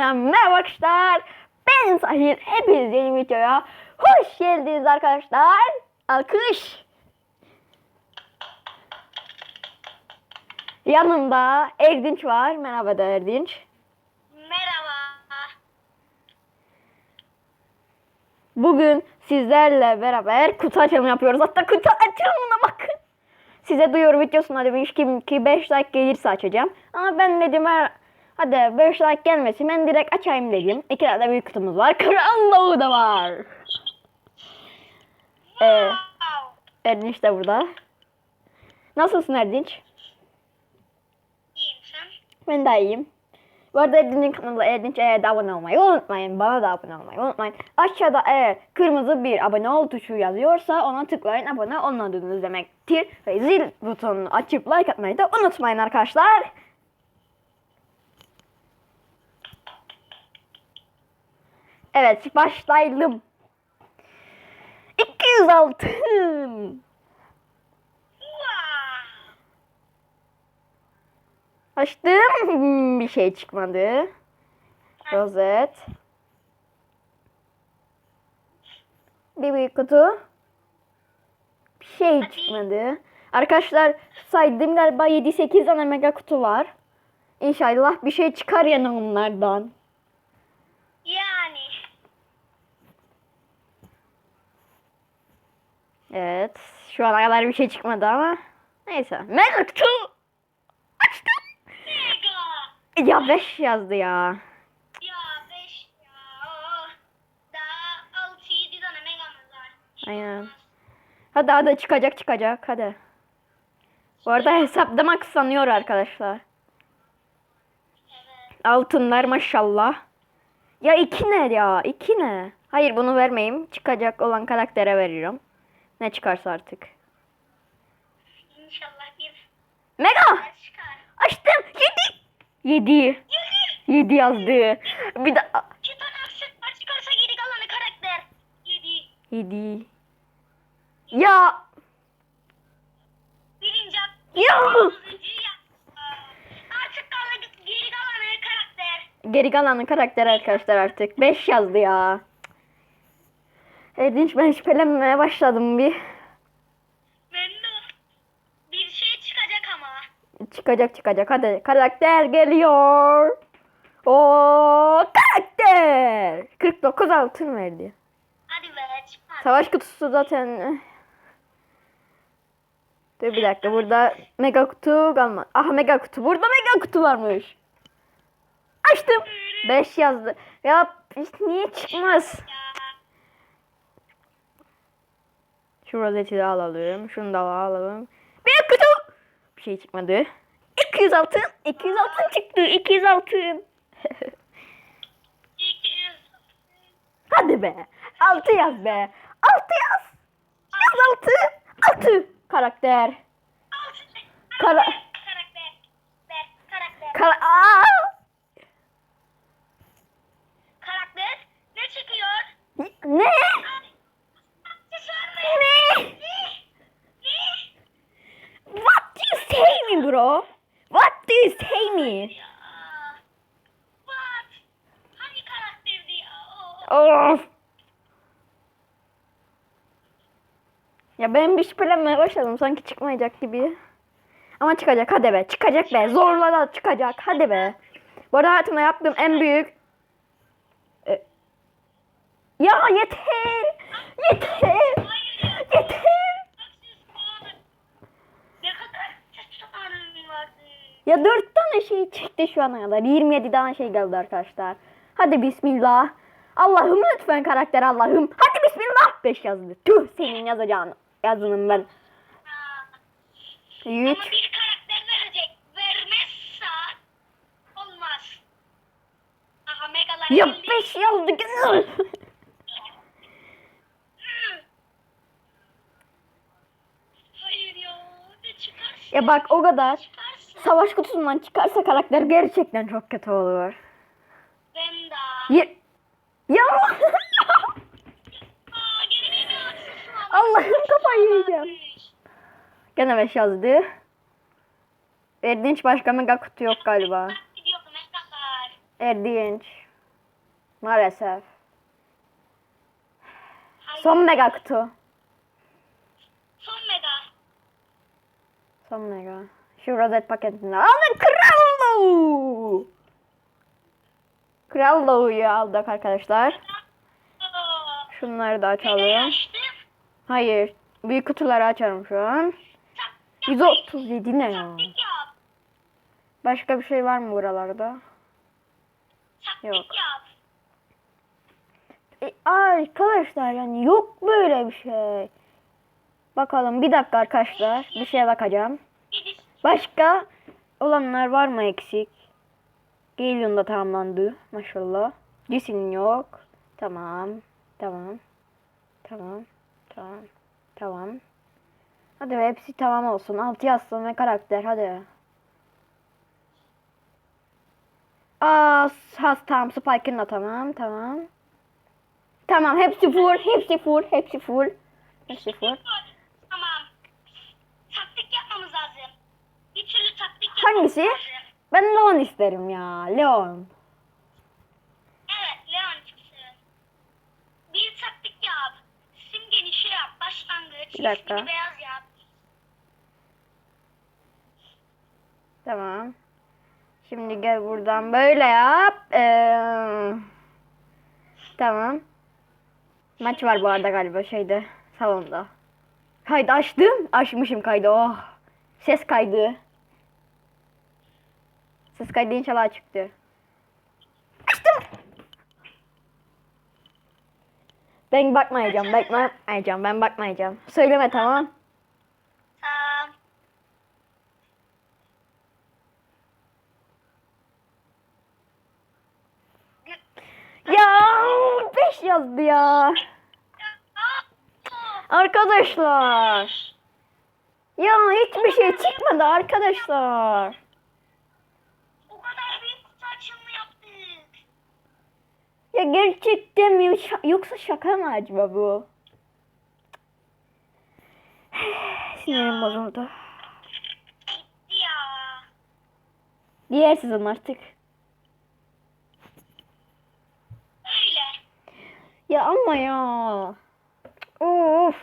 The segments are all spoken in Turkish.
kanalına merhaba arkadaşlar. Ben Sahil. Hepiniz yeni videoya hoş geldiniz arkadaşlar. Alkış. Yanımda Erdinç var. Merhaba da Erdinç. Merhaba. Bugün sizlerle beraber kutu açılımı yapıyoruz. Hatta kutu açılımına bakın. Size duyuru videosuna demiştim ki 5 like gelirse açacağım. Ama ben dedim her hadi 5 like gelmesin ben direkt açayım dedim. İki tane de büyük kutumuz var. Krallığı da var. Ee. Erdinç de burada. Nasılsın Erdinç? İyiyim sen. Ben de iyiyim. Bu arada Erdinç'in kanalına Erdinç eğer de abone olmayı unutmayın. Bana da abone olmayı unutmayın. Aşağıda eğer kırmızı bir abone ol tuşu yazıyorsa ona tıklayın abone olmadığınız demektir. Ve zil butonunu açıp like atmayı da unutmayın arkadaşlar. Evet başlayalım. 200 altın. Açtım. Bir şey çıkmadı. Rozet. Bir büyük kutu. Bir şey çıkmadı. Arkadaşlar saydım galiba 7-8 tane mega kutu var. İnşallah bir şey çıkar yani onlardan. Yani. Evet. Şu ana kadar bir şey çıkmadı ama. Neyse. Mega kutu. Açtım. Mega. Ya 5 yazdı ya. Ya 5 ya. Daha 6-7 tane megamız var. Aynen. Hadi hadi çıkacak çıkacak hadi. Bu arada hesaplamak sanıyor arkadaşlar. Evet. Altınlar maşallah. Ya iki ne ya? iki ne? Hayır bunu vermeyeyim. Çıkacak olan karaktere veriyorum. Ne çıkarsa artık. İnşallah bir Mega! çıkar. Açtım. Yedi. Yedi. Yedi. Yedi yazdı. Bir İki tane çıkarsa geri kalanı karakter. 7. yedi. Ya. Birinci. Ya. Ya. Artık kalan geri kalanı karakter. Geri kalanın karakteri arkadaşlar artık. Beş yazdı ya. Edinç ben şüphelenmeye başladım bir. Ben de bir şey çıkacak ama. Çıkacak çıkacak hadi. Karakter geliyor. O karakter. 49 altın verdi. Hadi be çıkar. Savaş kutusu zaten. Dur bir dakika burada mega kutu kalmadı. Ah mega kutu. Burada mega kutu varmış. Açtım. 5 yazdı. Ya niye çıkmaz? Ya. Şu rozeti de alalım. Şunu da alalım. Bir kutu. Bir şey çıkmadı. 200 altın. 200 altın çıktı. 200 altın. 200. Hadi be. 6 yaz be. 6 yaz. Yaz 6. 6. Karakter. Altı. Kara- Karakter. Karakter. Kara Aa! Karakter. Ne çıkıyor? Ne? Aksesuar mı? Ne? Ne? Ne? What do you say me bro? What do you say me? Of. Ya ben bir şüphelenmeye başladım sanki çıkmayacak gibi. Ama çıkacak hadi be çıkacak be zorla da çıkacak hadi be. Bu arada hayatımda yaptığım en büyük... E, Ya yeter! Yeter! Ya dört tane şey çıktı şu ana kadar. 27 tane şey geldi arkadaşlar. Hadi bismillah. Allah'ım lütfen karakter Allah'ım. Hadi bismillah. 5 yazdı. Tüh senin yazacağın yazının ben. Ama 3. bir karakter verecek. Vermezse olmaz. Aha megalar Ya geldi. 5 yazdı. Güzel. Hayır ya. Ne çıkarsın? ya bak o kadar. Savaş kutusundan çıkarsa karakter gerçekten çok kötü olur. Ben de. Ya. Allah'ım kafayı yiyeceğim. Gene 5 yazdı. Erdinç başka mega kutu yok galiba. Erdinç. Maalesef. Son mega kutu. Son mega. Son mega. Şu rozet paketini aldık. Krallo. Krallo'yu aldık arkadaşlar. Şunları da açalım. Hayır. Büyük kutuları açarım şu an. Tak- 137 ne ya? Başka bir şey var mı buralarda? Yok. E, arkadaşlar yani yok böyle bir şey. Bakalım bir dakika arkadaşlar. Bir şeye bakacağım. Başka olanlar var mı eksik? Gelion da tamamlandı. Maşallah. Jesse'nin yok. Tamam. Tamam. Tamam. Tamam. Tamam. Hadi be, hepsi tamam olsun. Altı yazsın ve karakter hadi. Aa, has tamam. Spike'ın da tamam. Tamam. Tamam hepsi full. Hepsi full. Hepsi full. Hepsi full. Tamam. Taktik yapmamız lazım. Bir türlü taktik yapmamız Hangisi? Ben Leon isterim ya. Leon. Evet Leon çıksın. Bir taktik yap. Simgeni şey yap. Başlangıç. Bir dakika. ismini beyaz yap. Tamam. Şimdi gel buradan böyle yap. Ee, tamam. Maç var bu arada galiba şeyde salonda. Kaydı açtım. Açmışım kaydı. Oh. Ses kaydı. Ses kaydı inşallah çıktı. Açtım. Ben bakmayacağım. Bakmayacağım. Ben bakmayacağım. Söyleme tamam. Tamam. Ya 5 yazdı ya. Arkadaşlar. Ya hiçbir şey çıkmadı arkadaşlar. O kadar büyük kutu açılımı yaptık. Ya gerçekten mi? Yoksa şaka mı acaba bu? Sinirim bozuldu. Diğer sezon artık. Öyle. Ya ama ya. Of.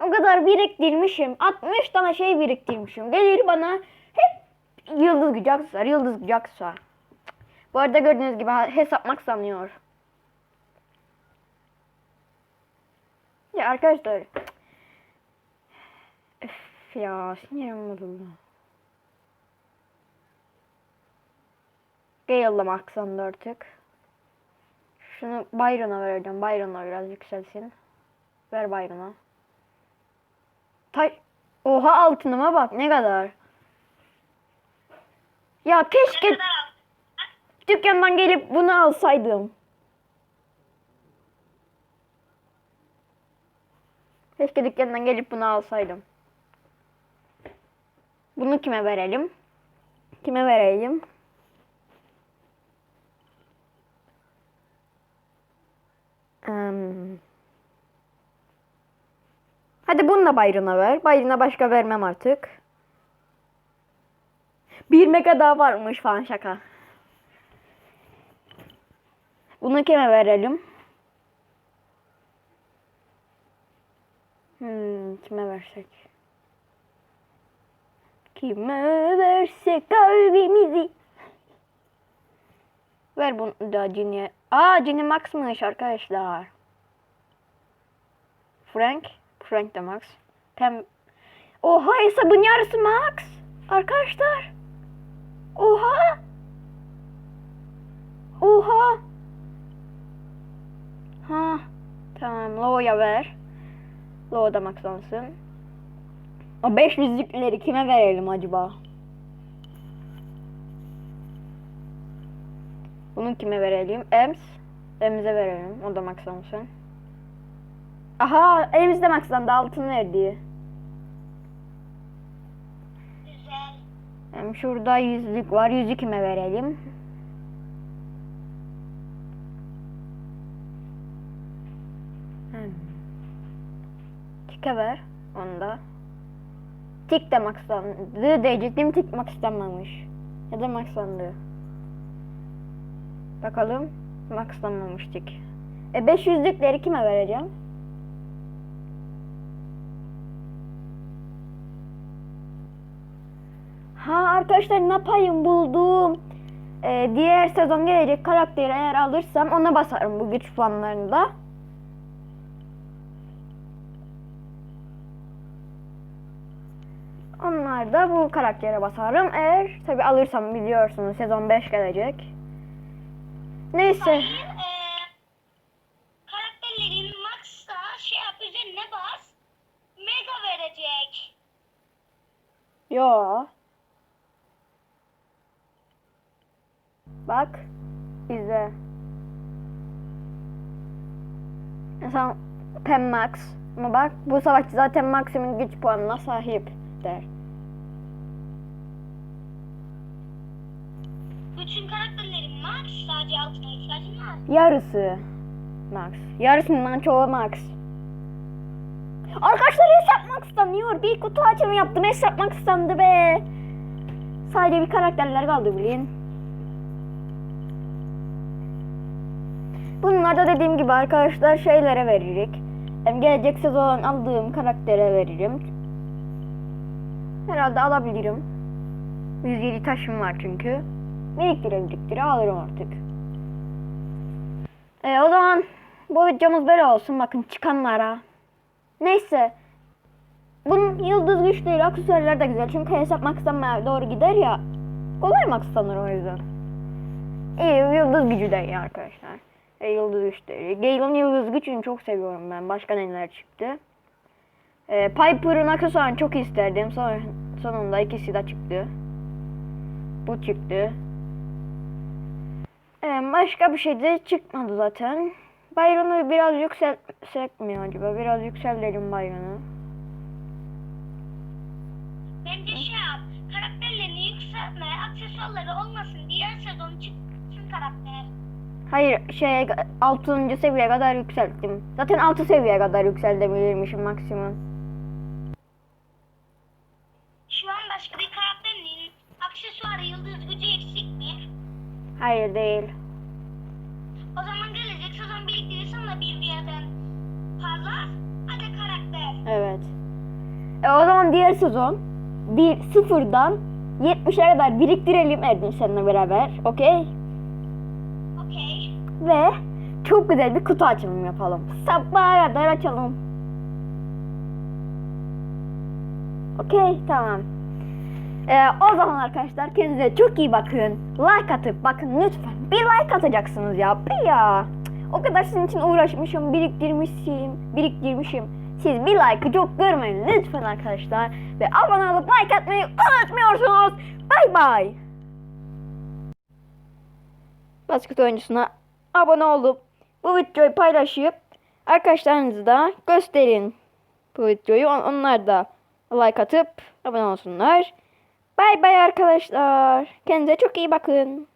O kadar biriktirmişim. 60 tane şey biriktirmişim. Gelir bana hep yıldız gücü aksesuar, yıldız gücü aksesuar. Bu arada gördüğünüz gibi hesapmak sanıyor. Ya arkadaşlar. Öf ya sinirim bozuldu. Gale'la aksandı artık. Şunu Byron'a vereceğim. Byron'a biraz yükselsin. Ver Byron'a. Tay Oha altınıma bak ne kadar. Ya Ne keşke kadar aldın? Dükkandan gelip bunu alsaydım. Keşke dükkandan gelip bunu alsaydım. Bunu kime verelim? Kime verelim? Hmm. Hadi bunu da Byron'a ver. Byron'a başka vermem artık. Bir mega daha varmış falan şaka. Bunu kime verelim? Hmm, kime versek? Kime versek kalbimizi? Ver bunu da Ginny'e. Aa Ginny Max'mış arkadaşlar. Frank. Frank de Max. Pem. Oha hesabın yarısı Max. Arkadaşlar. Oha. Oha. Ha. Tamam. Lo'ya ver. Lo da maxlansın. O 500'lükleri kime verelim acaba? Bunu kime verelim? Ems. Ems'e verelim. O da maxlansın. Aha Ems de maxlandı. Altın verdi. Güzel. Hem şurada yüzlük var. Yüzü kime verelim? Hmm. Tike ver. Onu da. Tik de maxlandı diyecektim. Tik maxlanmamış. Ya da maxlandı. Bakalım. Maxlamamıştık. E 500'lükleri kime vereceğim? Ha arkadaşlar ne yapayım buldum. E, diğer sezon gelecek karakteri eğer alırsam ona basarım bu güç puanlarında. Onlar da bu karaktere basarım. Eğer tabi alırsam biliyorsunuz sezon 5 gelecek. Neyse. Hayır. E, karakterlerin Max'ta şey yap üzerine bas. Mega verecek. Yo. Bak. izle. Mesela Pem Max. Ama bak bu savaşçı zaten maksimum güç puanına sahip der. Bütün karakterlerin Max sadece altına ihtiyacın var. Yarısı Max. Yarısından çoğu Max. Arkadaşlar Hesap Max'tan yiyor. Bir kutu açımı yaptım. Hesap Max'tandı be. Sadece bir karakterler kaldı bilin. Bunlar da dediğim gibi arkadaşlar şeylere veririk. Hem gelecek sezon aldığım karaktere veririm. Herhalde alabilirim. 107 taşım var çünkü. Biriktire biriktire alırım artık. E, o zaman bu videomuz böyle olsun. Bakın çıkanlara. Neyse. Bunun yıldız güçleri, aksesuarlar da güzel. Çünkü hesap maxlanmaya doğru gider ya. Kolay maxlanır o yüzden. İyi yıldız gücü de iyi arkadaşlar. E, yıldız güçleri. Gale'ın yıldız gücünü çok seviyorum ben. Başka neler çıktı. E, Piper'ın aksesuarını çok isterdim. Son, sonunda ikisi de çıktı. Bu çıktı. Başka bir şey de çıkmadı zaten. Byron'u biraz yükseltsek mi acaba? Biraz yükseltelim Byron'u. Bence şey yap. Karakterlerini yükseltme. Aksesuarları olmasın. Diğer sezon çıksın karakter. Hayır şey 6. seviyeye kadar yükselttim. Zaten 6 seviyeye kadar yükseltebilirmişim maksimum. Şu an başka bir karakterinin aksesuarı yıldız gücü? Hayır değil. O zaman gelecek sezon biriktirirsen de bir diğerden fazla hadi karakter. Evet. E, o zaman diğer sezon bir sıfırdan 70'e kadar biriktirelim Erdinç seninle beraber. Okey? Okey. Ve çok güzel bir kutu açılımı yapalım. Sabaha kadar açalım. Okey tamam. Ee, o zaman arkadaşlar kendinize çok iyi bakın. Like atıp bakın lütfen. Bir like atacaksınız ya. Bir ya. O kadar sizin için uğraşmışım, biriktirmişim, biriktirmişim. Siz bir like'ı çok görmeyin lütfen arkadaşlar. Ve abone olup like atmayı unutmuyorsunuz. Bay bay. Basket oyuncusuna abone olup bu videoyu paylaşıp arkadaşlarınızı da gösterin. Bu videoyu On- onlar da like atıp abone olsunlar. Bay bay arkadaşlar. Kendinize çok iyi bakın.